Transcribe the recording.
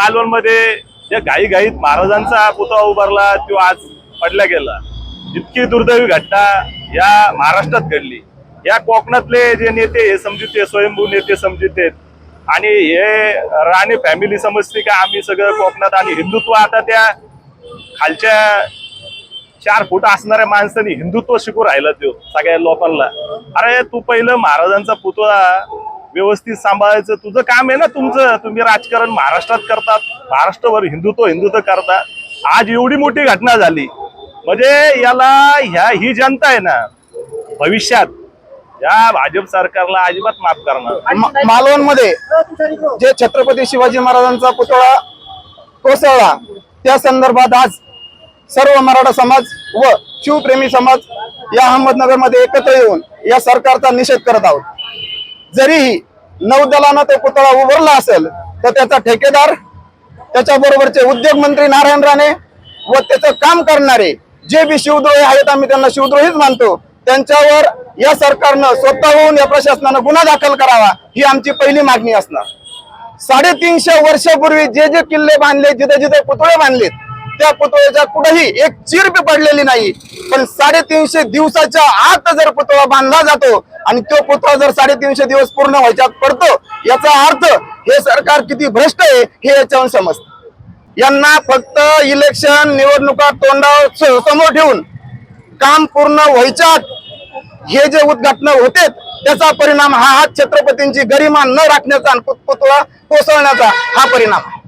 मालवणमध्ये या घाई घाईत महाराजांचा पुतळा उभारला तो आज पडला गेला. इतकी दुर्दैवी घटना या महाराष्ट्रात घडली. या कोकणातले जे नेते हे समजूते स्वयंभू नेते समजूते. आणि हे राणे फॅमिली समजते का? आम्ही सगळं कोकणात आणि हिंदुत्व आता त्या खालच्या चार फूट असणाऱ्या माणसाने हिंदुत्व शिकू राहिलं तो सगळ्या लोकांना. अरे तू पहिलं महाराजांचा पुतळा व्यवस्थित सांभाळायचं. तुझं काम आहे ना तुमचं. तुम्ही राजकारण महाराष्ट्रात करतात. महाराष्ट्रभर हिंदुत्व हिंदुत्व करतात. आज एवढी मोठी घटना झाली. म्हणजे याला ह्या ही जनता आहे ना भविष्यात या भाजप सरकारला अजिबात माफ करणार. मालवण मालवणमध्ये जे छत्रपती शिवाजी महाराजांचा पुतळा कोसळला त्या संदर्भात आज सर्व मराठा समाज व शिवप्रेमी समाज या अहमदनगरमध्ये एकत्र येऊन या सरकारचा निषेध करत आहोत. जरीही नौदलानं तो पुतळा उभारला असेल तर त्याचा ठेकेदार त्याच्याबरोबरचे उद्योग मंत्री नारायण राणे व त्याचं काम करणारे जे बी शिवद्रोही आहेत आम्ही त्यांना शिवद्रोहीच मानतो. त्यांच्यावर या सरकारनं स्वतःहून या प्रशासनानं गुन्हा दाखल करावा ही आमची पहिली मागणी असणार. साडेतीनशे वर्षापूर्वी जे जे किल्ले बांधले जिथे जिथे पुतळे बांधलेत त्या पुतळ्याच्या कुठेही एक चीर पडलेली नाही. पण साडेतीनशे दिवसाच्या आत जर पुतळा बांधला जातो आणि तो पुतळा जर साडेतीनशे दिवस पूर्ण व्हायच्यात पडतो याचा अर्थ हे सरकार किती भ्रष्ट आहे हे याच्यावर समजत. यांना फक्त इलेक्शन निवडणुका तोंडावर समोर ठेवून काम पूर्ण व्हायच्या हे जे उद्घाटन होते त्याचा परिणाम हा हा छत्रपतींची गरिमा न राखण्याचा आणि पुतळा कोसळण्याचा हा परिणाम आहे.